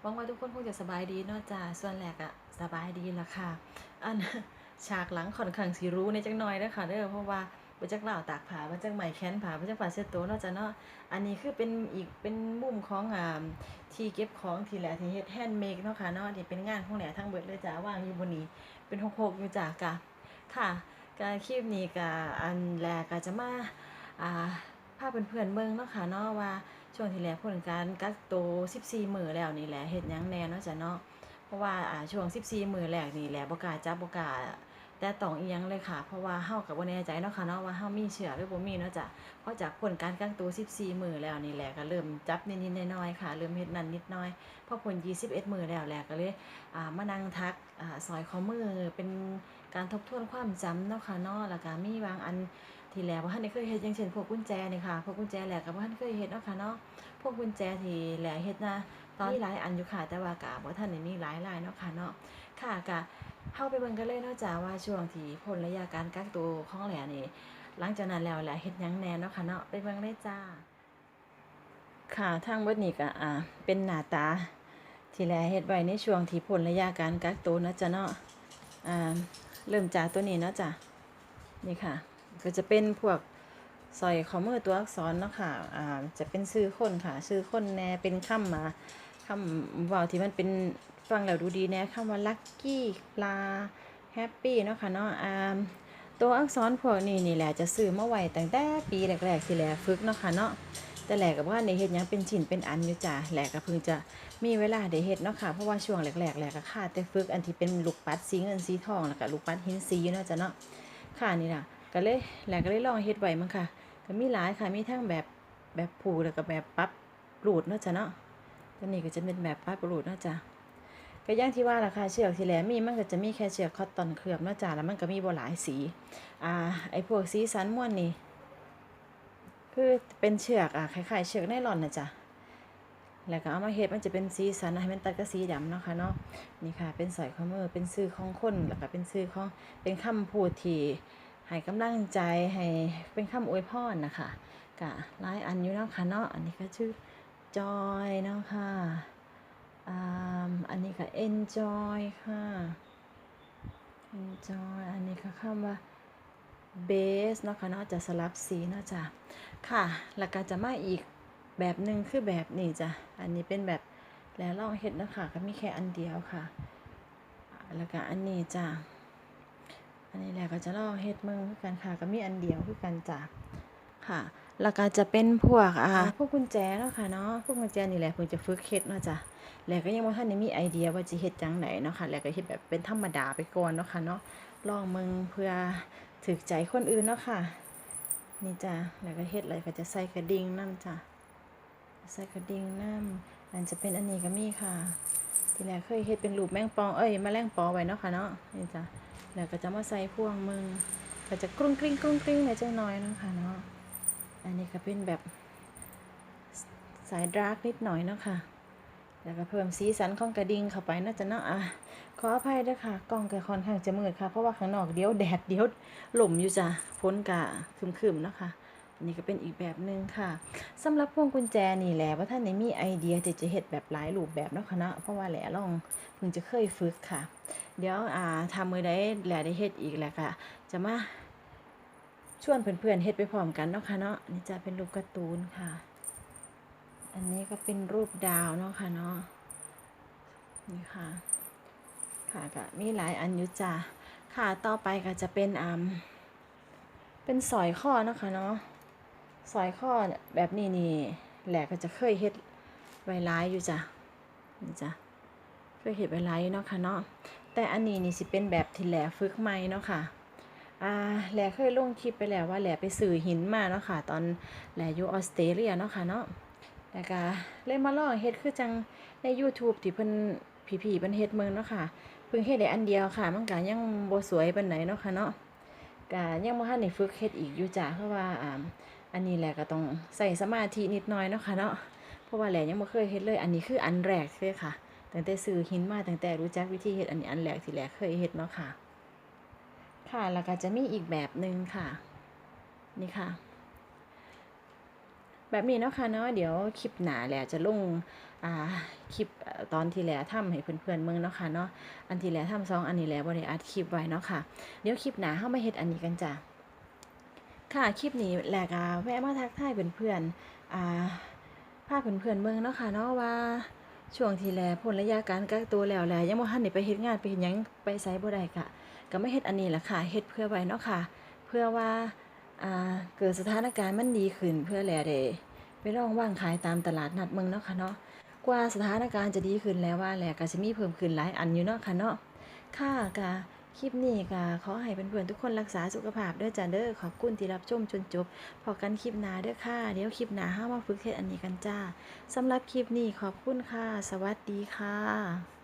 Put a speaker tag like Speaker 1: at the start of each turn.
Speaker 1: หวังว่าทุกคนคงจะสบายดีเนาะจ้าส่วนแรกอะสบายดีละค่ะ อันฉากหลังค่อนข้างสิรู้ในจังหน้อยเด้อค่ะเด้อเพราะว่าบ่จักลาตากผ้าบ่จักไหม่แขนผาบ่จักผ้าเช็ดตัวเนาะจ้ะเนาะอันนี้คือเป็นอีกเป็นมุมของอ่าที่เก็บของที่แหละที่เฮ็ดแฮนด์เมดเนาะค่ะเนาะที่เป็นงานของแหละทั้งเบิดเลยจ้าว่างอยู่บนนี้ เป็นหกๆอยู่จ้ะกะค่ะกะคลิปนี้กะอันแรกก็จะมาอ่าพาพเพื่อนๆเบิ่งเนาะค่ะเนาะว่า ช่วงที่แล้วผลการกักตัว14 มือแล้วนี่แหละเฮ็ดยังแน่เนาะจ้ะเนาะเพราะว่าอ่าช่วง 14 มือแรกนี่แหละบ่กล้าจับบ่กล้าแต่ต้องอียังเลยค่ะ เพราะว่าเฮาก็บ่แน่ใจเนาะค่ะเนาะว่าเฮามีเชื้อหรือบ่มีเนาะจ้ะเพราะจากผลการกักตัว 14 มือแล้วนี่แหละก็เริ่มจับนิดๆน่อยๆค่ะเริ่มเฮ็ดนั่นนิดน่อยพอผล 21 มือแล้วแหละก็เลยอ่ามานั่งทักอ่าซอยข้อมือเป็นการทบทวนความจำเนาะค่ะเนาะแล้วก็มีบางอัน ที่แล้วบ่ทันเคยเฮ็ดอย่างเช่นพวกกุญแจนี่ค่ะ พวกกุญแจแหลกก็บ่ทันเคยเฮ็ดเนาะค่ะเนาะ พวกกุญแจที่แหลกเฮ็ดนะ ตอนนี้หลายอันอยู่ค่ะ แต่ว่าก็บ่ทันได้มีหลายลายเนาะค่ะเนาะ ค่ะก็เฮาไปเบิ่งกันเลยเนาะจ้าว่าช่วงที่พ้นระยะการกักตัวของแหลกนี่ หลังจากนั้นแล้วแหละเฮ็ดยังแน่เนาะค่ะเนาะ ไปเบิ่งเลยจ้า ค่ะทางเบิดนี้ก็อ่า เป็นหน้าตา ที่แลเฮ็ดไว้ในช่วงที่พ้นระยะการกักตัวนะจ้ะเนาะ อ่า เริ่มจากตัวนี้เนาะจ้ะนี่ค่ะ ก็จะเป็นพวกสอยข้อมือตัวอักษรเนาะค่ะอ่าจะเป็นชื่อคนค่ะ ชื่อคนแน่เป็นคำมาคำว่าที่มันเป็นฟังแล้วดูดีแน่คำว่าลัคกี้ปลาแฮปปี้เนาะค่ะเนาะอ่าตัวอักษรพวกนี้นี่แหละจะซื้อมาไว้ตั้งแต่ปีแรกๆที่แหละฝึกเนาะค่ะเนาะแต่แหลกกับว่าในเฮ็ดยังเป็นชิ้นเป็นอันอยู่จ้ะแหลกก็เพิ่งจะมีเวลาได้เฮ็ดเนาะค่ะเพราะว่าช่วงแรกๆแหลกก็ขาดแต่ฝึกอันที่เป็นลูกปัดสีเงินสีทองแล้วก็ลูกปัดหินสีเนาะจ้ะเนาะค่ะนี่ล่ะ ก็เลยแหลกก็เลยลองเฮ็ดไว้มั้งค่ะ ก็มีหลายค่ะ มีทั้งแบบแบบผูกแล้วก็แบบปั๊บรูดเนาะจ้ะเนาะตัวนี้ก็จะเป็นแบบปั๊บรูดเนาะจ้ะก็ย่างที่ว่าล่ะค่ะเชือกที่แหลมีมันก็จะมีแค่เชือกคอตตอนเคลือบเนาะจ้ะแล้วมันก็มีบ่หลายสี อ่า ไอ้พวกสีสันม่วนนี่คือเป็นเชือกอะคล้ายๆเชือกไนลอนนะจ๊ะแล้วก็เอามาเฮ็ดมันจะเป็นสีสันให้มันตัดกับสีดำเนาะค่ะเนาะนี่ค่ะ เป็นสอยข้อมือเป็นชื่อของคนแล้วก็เป็นชื่อของเป็นคำพูดที่ ให้กำลังใจให้เป็นคำอวยพรนะคะกะหลายอันอยู่เนาะค่ะเนาะอันนี้ก็ชื่อจอยเนาะค่ะอ่าอันนี้ก็ enjoy ค่ะ enjoy อันนี้ก็คำว่า base เนาะค่ะเนาะจะสลับสีเนาะจ้ะค่ะแล้วก็จะมาอีกแบบหนึ่งคือแบบนี้จ้ะอันนี้เป็นแบบแล้วลองเฮ็ดเนาะคะก็มีแค่อันเดียวค่ะ แล้วก็อันนี้จ้ะ อันนี้แหละก็จะลองเฮ็ดมือคือกันค่ะก็มีอันเดียวคือกันจ้ะค่ะ แล้วก็จะเป็นพวกอ่าพวกกุญแจเนาะค่ะเนาะพวกกุญแจนี่แหละเพิ่นจะฝึกเฮ็ดเนาะจ้ะแล้วก็ยังบ่ทันได้มีไอเดียว่าจะเฮ็ดจังไดเนาะค่ะแล้วก็เฮ็ดแบบเป็นธรรมดาไปก่อนเนาะค่ะเนาะลองมึงเพื่อถึกใจคนอื่นเนาะค่ะ นี่จ้ะแล้วก็เฮ็ดอะไรก็จะใส่กระดิ่งน้ำจ้ะใส่กระดิ่งน้ำอันจะเป็นอันนี้ก็มีค่ะ ทีแรกเคยเฮ็ดเป็นรูปแมงปอง เอ้ยแมลงปอไว้เนาะค่ะเนาะนี่จ้ะ แล้วก็จะมาใส่พวงมือ ก็จะกรุ้งกริ้งกรุ้งกริ้งในจังน้อยนะคะเนาะ อันนี้ก็เป็นแบบสายดาร์กนิดหน่อยเนาะค่ะ แล้วก็เพิ่มสีสันของกระดิ่งเข้าไปน่าจะเนาะอะขออภัยด้วยค่ะ กล้องก็ค่อนข้างจะมืดค่ะ เพราะว่าข้างนอกเดี๋ยวแดดเดี๋ยวลมอยู่จ้ะพ้นกะครึมๆเนาะค่ะ นนี้ก็เป็นอีกแบบหนึ่งค่ะสำหรับพวงกุญแจนี่แหละว่าท่านไหนมีไอเดียที่จะเฮ็ดแบบหลายรูปแบบเนาะคะเนาะเพราะว่าแหละลองเพิ่งจะเคยฝึกค่ะ เดี๋ยวอ่าทำมือได้แหละได้เฮ็ดอีกแหละค่ะ จะมาชวนเพื่อนๆเฮ็ดไปพร้อมกันเนาะค่ะเนาะนี่จะเป็นรูปการ์ตูนค่ะ อันนี้ก็เป็นรูปดาวเนาะค่ะเนาะนี่ค่ะ ค่ะก็มีหลายอันอยู่จ้ะค่ะต่อไปก็จะเป็นอ่าเป็นสอยข้อเนาะคะเนาะ สอยข้อแบบนี้นี่แหละก็จะเคยเฮ็ดไว้ายอยู่จ้ะนี่จ้ะเคยเฮ็ดไว้ายเนาะค่ะเนาะแต่อันนี้นี่สิเป็นแบบที่แหล่ฝึกใหม่เนาะค่ะอ่าแหล่เคยลงคลิปไปแล้วว่าแหล่ไปซื้อหินมาเนาะค่ะ ตอนแหล่อยู่ออสเตรเลียเนาะค่ะเนาะแล้วก็เลยมาลองเฮ็ดคือจังใน YouTube ที่เพิ่นพี่ๆเพิ่นเฮ็ดเมืองเนาะค่ะเพิ่งเฮ็ดได้อันเดียวค่ะ มันก็ยังบ่สวยปานใดเนาะค่ะเนาะก็ยังบ่ทันได้ฝึกเฮ็ดอีกอยู่จ้ะเพราะว่าอ่า อันนี้แหละก็ต้องใส่สมาธินิดหน่อยเนาะค่ะเนาะเพราะว่าแหละยังบ่เคยเฮ็ดเลย อันนี้คืออันแรกเลยค่ะตั้งแต่ซื้อหินมาตั้งแต่รู้จักวิธีเฮ็ดอันนี้อันแรกที่แหละเคยเฮ็ดเนาะค่ะ ค่ะแล้วก็จะมีอีกแบบหนึ่งค่ะ นี่ค่ะ แบบนี้เนาะค่ะเนาะเดี๋ยวคลิปหนาแหละจะลงอ่าคลิปตอนที่แหละทำให้เพื่อนๆเมืองเนาะค่ะเนาะอันที่แหละทำสองอันนี้แหละบ่ได้อัดคลิปไว้เนาะค่ะ เดี๋ยวคลิปหนาเฮามาเฮ็ดอันนี้กันจ้ะ ค่ะคลิปนี้แหละก็แวะมาทักทายเพื่อนๆอ่าพาเพื่อนๆเมืองเนาะค่ะเนาะว่าช่วงที่แลพ้นระยะการกักตัวแล้วแหละยังบ่ทันได้ไปเฮ็ดงานไปเฮ็ดหยังไปไสบ่ได้ก็ก็ไมาเฮ็ดอันนี้ล่ะค่ะเฮ็ดเพื่อไว้เนาะค่ะ เพื่อว่าอ่าเกิดสถานการณ์มันดีขึ้นเพื่อแลได้ไปลองว่างขายตามตลาดนัดเมืองเนาะค่ะเนาะกว่าสถานการณ์จะดีขึ้นแล้วว่าแหละก็สิมีเพิ่มขึ้นหลายอันอยู่เนาะค่ะเนาะค่ะก็ คลิปนี้ก็ขอให้เพื่อนๆทุกคนรักษาสุขภาพด้วยจ้าเด้อขอบคุณที่รับชมจนจบพอกันคลิปหน้าเด้อค่ะ เดี๋ยวคลิปหน้าห้ามาฝึกเฮ็ดอันนี้กันจ้าสำหรับคลิปนี้ขอบคุณค่ะ สวัสดีค่ะ